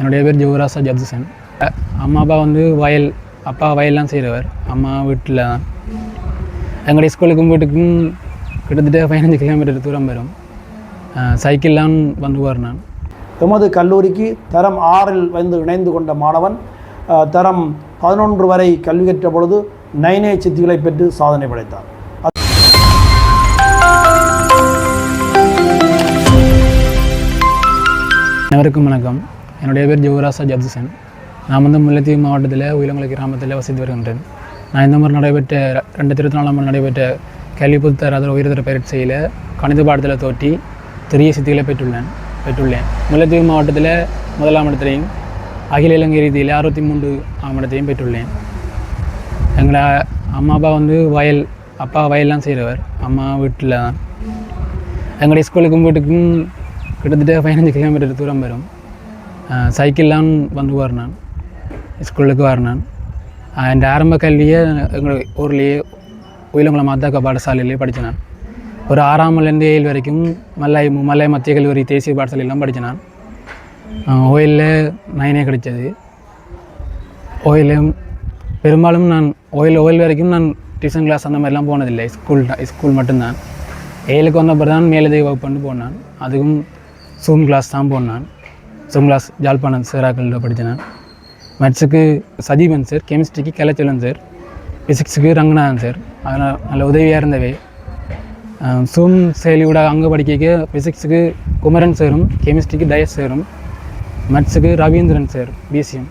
என்னுடைய பேர் ஜோராசா ஜப்துசன். அஹ் அம்மா அப்பா வந்து வயல் அப்பா வயல்லாம் செய்கிறவர் அம்மா வீட்டில் தான். எங்களுடைய ஸ்கூலுக்கும் வீட்டுக்கும் கிட்டத்தட்ட பதினஞ்சு கிலோமீட்டர் தூரம் வரும். சைக்கிள்லாம் வந்து போகிறேன் நான் எமது கல்லூரிக்கு தரம் ஆறில் வந்து இணைந்து கொண்ட மாணவன் தரம் பதினொன்று வரை கல்வி கற்ற பொழுது நைனே சித்திகளை பெற்று சாதனை படைத்தார். அனைவருக்கும் வணக்கம். என்னுடைய பேர் ஜோராசா ஜப்துசன் நான் வந்து முல்லைத்தீவு மாவட்டத்தில் உயிலங்குளை கிராமத்தில் வசித்து வருகின்றேன். நான் இந்த மாதிரி நடைபெற்ற ரெண்டாயிரத்தி இருபத்தி நாலாம் ஆண்டு நடைபெற்ற கல்வி புத்தர் அதில் உயர்தர பயிற்சியில் கணித பாடத்தில் தோற்றி பெரிய சித்திகளை பெற்றுள்ளேன் பெற்றுள்ளேன். முல்லைத்தீவு மாவட்டத்தில் முதலாம் இடத்துலையும் அகில இலங்கை ரீதியில் அறுபத்தி மூன்று ஆம் இடத்தையும் பெற்றுள்ளேன். எங்களை அம்மா அப்பா வந்து வயல் அப்பா வயல்லாம் செய்கிறவர் அம்மா வீட்டில் தான் எங்களுடைய ஸ்கூலுக்கும் வீட்டுக்கும் கிட்டத்தட்ட பதினஞ்சு கிலோமீட்டர் தூரம் வரும். சைக்கிள்லாம் வந்து வரணும் ஸ்கூலுக்கு வரணும் நான் அஹ் ஆரம்ப கல்வியை எங்கள் ஊர்லேயே உயிலங்குளம் மாதாக்க பாடசாலையிலே படித்தேன் நான் ஒரு ஆறாமலேருந்து ஏழு வரைக்கும் மல்லை மல்லை மத்திய கல்லூரி தேசிய பாடசாலையெல்லாம் படித்தேன் ஓயிலில் நைனே கிடைச்சது ஓயிலும் பெரும்பாலும் நான் ஓயில் ஓயில் வரைக்கும் நான் டியூஷன் கிளாஸ் அந்த மாதிரிலாம் போனதில்லை ஸ்கூல் ஸ்கூல் மட்டும்தான் ஏழுக்கு வந்தப்பறம் தான் மேலதிக வகுப்புன்னு போனான் அதுவும் ஜூம் கிளாஸ் தான் போனான் சிம்லாஸ் ஜாழ்ப்பாணம் சேராக்கல்ல படித்தேன் நான். மேத்ஸுக்கு சஜீவன் சார் கெமிஸ்ட்ரிக்கு கலைச்சலன் சார் ஃபிசிக்ஸுக்கு ரங்கநாதன் சார். அதனால் நல்ல உதவியாக இருந்தவை. சூம் செயலியோட அங்கே படிக்க ஃபிசிக்ஸுக்கு குமரன் சாரும் கெமிஸ்ட்ரிக்கு டயஸ் சாரும் மேத்ஸுக்கு ரவீந்திரன் சார் பிசிஎம்.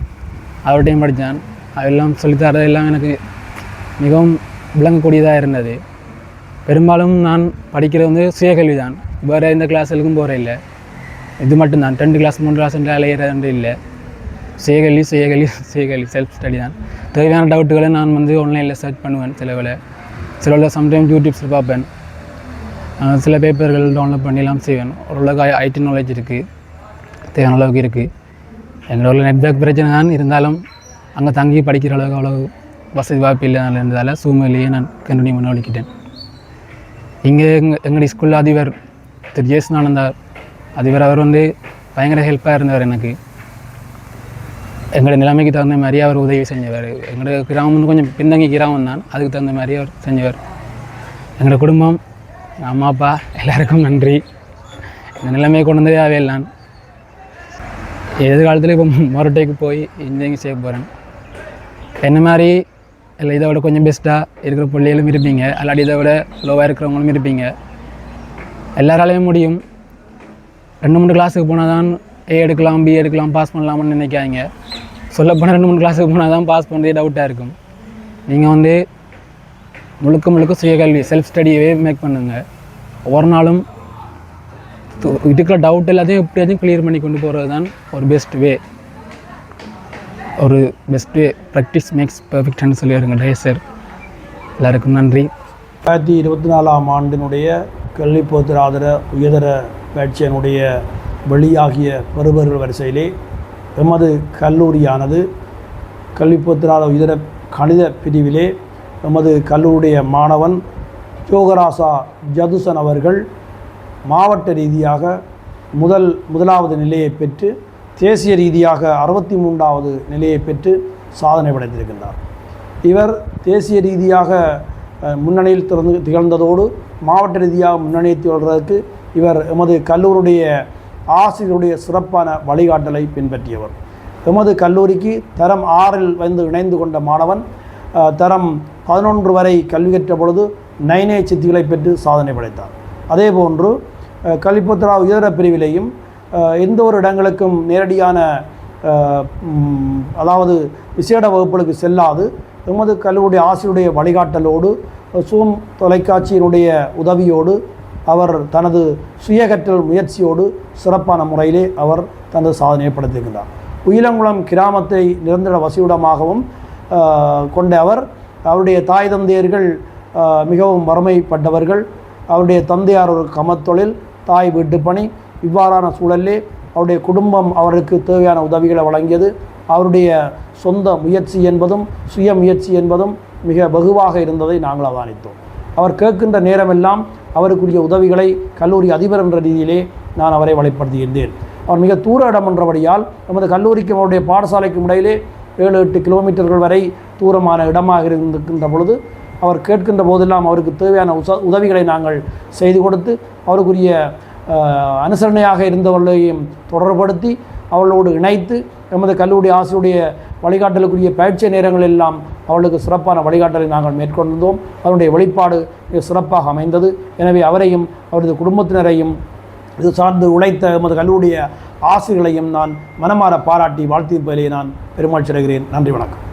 அவர்கிட்டையும் படித்தான் அதெல்லாம் சொல்லித்தரது எல்லாம் எனக்கு மிகவும் விளங்கக்கூடியதாக இருந்தது. பெரும்பாலும் நான் படிக்கிறது வந்து சுயகல்வி தான் வேறு எந்த கிளாஸுக்கும் போகிற இல்லை இது மட்டும்தான் ரெண்டு கிளாஸ் மூணு கிளாஸ் அலையிறது இல்லை. சுயகல்வி சுயகல்வி சுயகல்வி செல்ஃப் ஸ்டடி தான். தேவையான டவுட்டுகளை நான் வந்து ஆன்லைனில் சர்ச் பண்ணுவேன் சில வேலை சில வேலை சம்டைம் யூடியூப்ஸில் பார்ப்பேன். சில பேப்பர்கள் டவுன்லோட் பண்ணிலாம் செய்வேன். ஓரளவுக்கு ஐடி நாலேஜ் இருக்குது தேவையான அளவுக்கு இருக்குது எங்களோட நெட்ஒர்க் பிரச்சனை தான் இருந்தாலும் அங்கே தங்கி படிக்கிற அளவுக்கு அவ்வளோ வசதி வாய்ப்பு இல்லாத இருந்ததால் சூழ்நிலையே நான் கண்டினியூ பண்ண இங்கே எங்கள் எங்களுடைய ஸ்கூல் அதிபர் திரு ஜேசுனானந்தார் அதிபர் அவர் வந்து பயங்கர ஹெல்ப்பாக இருந்தவர் எனக்கு. எங்களோட நிலைமைக்கு தகுந்த மாதிரி அவர் உதவி செஞ்சவர். எங்களோட கிராமம் வந்து கொஞ்சம் பின்தங்கி கிராமம் தான். அதுக்கு தகுந்த மாதிரி அவர் செஞ்சவர். எங்களோட குடும்பம் எங்கள் அம்மா அப்பா எல்லாருக்கும் நன்றி. இந்த நிலைமையை கொண்டு வந்ததே அவையில் நான் எதிர்காலத்தில் இப்போ மொரட்டைக்கு போய் இன்ஜினியரிங் செய்ய போகிறேன் என்ன மாதிரி இல்லை இதை விட கொஞ்சம் பெஸ்ட்டாக இருக்கிற பிள்ளைகளும் இருப்பீங்க. அல்லாடி இதை விட லோவாக இருக்கிறவங்களும் இருப்பீங்க. எல்லாராலையும் முடியும். ரெண்டு மூணு கிளாஸுக்கு போனால் தான் ஏ எடுக்கலாம் பி எடுக்கலாம் பாஸ் பண்ணலாம்னு நினைக்காதீங்க. சொல்லப்போனால் ரெண்டு மூணு கிளாஸுக்கு போனால் தான் பாஸ் பண்ணுறதே டவுட்டாக இருக்கும். நீங்கள் வந்து முழுக்க முழுக்க சுயகல்வி செல்ஃப் ஸ்டடியவே மேக் பண்ணுங்கள் ஒவ்வொரு நாளும் இருக்கிற டவுட் எல்லாத்தையும் எப்படியாச்சும் கிளியர் பண்ணி கொண்டு போகிறது தான் ஒரு பெஸ்ட் வே ஒரு பெஸ்ட் வே ப்ராக்டிஸ் மேக்ஸ் பர்ஃபெக்ட்னு சொல்லிடுங்க டேசர் எல்லாருக்கும் நன்றி. ரெண்டாயிரத்தி இருபத்தி நாலாம் ஆண்டினுடைய கல்வி பொறுத்தராதர உயர்தர பயிற்சியினுடைய வெளியாகிய பெறுபர்கள் வரிசையிலே எமது கல்லூரியானது கல்வி இதர கணித பிரிவிலே எமது கல்லூரிய மாணவன் யோகராசா ஜதுசன் அவர்கள் மாவட்ட ரீதியாக முதல் முதலாவது நிலையை பெற்று தேசிய ரீதியாக அறுபத்தி மூன்றாவது நிலையை பெற்று சாதனை படைத்திருக்கின்றார். இவர் தேசிய ரீதியாக முன்னணியில் திறந்து திகழ்ந்ததோடு மாவட்ட ரீதியாக முன்னணியை திகழ்வதற்கு இவர் எமது கல்லூரியுடைய ஆசிரியருடைய சிறப்பான வழிகாட்டலை பின்பற்றியவர். எமது கல்லூரிக்கு தரம் ஆறில் வந்து இணைந்து கொண்ட மாணவன் தரம் பதினொன்று வரை கல்வி கற்ற பொழுது நைனே சித்திகளை பெற்று சாதனை படைத்தார். அதேபோன்று போன்று கலிப்புத்ரா உயர பிரிவிலையும் எந்த ஒரு இடங்களுக்கும் நேரடியான அதாவது விசேட வகுப்புகளுக்கு செல்லாது. எமது கல்லூரிய ஆசிரியருடைய வழிகாட்டலோடு சூம் தொலைக்காட்சியினுடைய உதவியோடு அவர் தனது சுயகற்றல் முயற்சியோடு சிறப்பான முறையிலே அவர் தனது சாதனையை படைத்திருக்கின்றார். உயிலங்குளம் கிராமத்தை நிரந்தர வசியுடமாகவும் கொண்ட அவர் அவருடைய தாய் தந்தையர்கள் மிகவும் வறுமைப்பட்டவர்கள் அவருடைய தந்தையார் ஒரு கமத்தொழில் தாய் வீட்டுப்பணி இவ்வாறான சூழலிலே அவருடைய குடும்பம் அவருக்கு தேவையான உதவிகளை வழங்கியது. அவருடைய சொந்த முயற்சி என்பதும் சுய முயற்சி என்பதும் மிக வெகுவாக இருந்ததை நாங்கள் அவதானித்தோம் அவர் கேட்கின்ற நேரமெல்லாம் அவருக்குரிய உதவிகளை கல்லூரி அதிபர் என்ற ரீதியிலே நான் அவரை வழிப்படுத்துகின்றேன் அவர் மிக தூர இடம் என்றபடியால் நமது கல்லூரிக்கும் அவருடைய பாடசாலைக்கும் இடையிலே ஏழு எட்டு கிலோமீட்டர்கள் வரை தூரமான இடமாக இருந்திருக்கின்ற பொழுது அவர் கேட்கின்ற போதெல்லாம் அவருக்கு தேவையான உச உதவிகளை நாங்கள் செய்து கொடுத்து அவருக்குரிய அனுசரணையாக இருந்தவர்களையும் தொடர்படுத்தி அவர்களோடு இணைத்து எமது கல்லூரி ஆசிரியருடைய வழிகாட்டலுக்குரிய பயிற்சி நேரங்கள் எல்லாம் அவர்களுக்கு சிறப்பான வழிகாட்டலை நாங்கள் மேற்கொண்டிருந்தோம். அவருடைய வெளிப்பாடு மிக சிறப்பாக அமைந்தது. எனவே அவரையும் அவரது குடும்பத்தினரையும் இது சார்ந்து உழைத்த எமது கல்லூரிய ஆசிரியர்களையும் நான் மனமாற பாராட்டி வாழ்த்திருப்பதிலே நான் பெருமாள் சிறகிறேன். நன்றி வணக்கம்.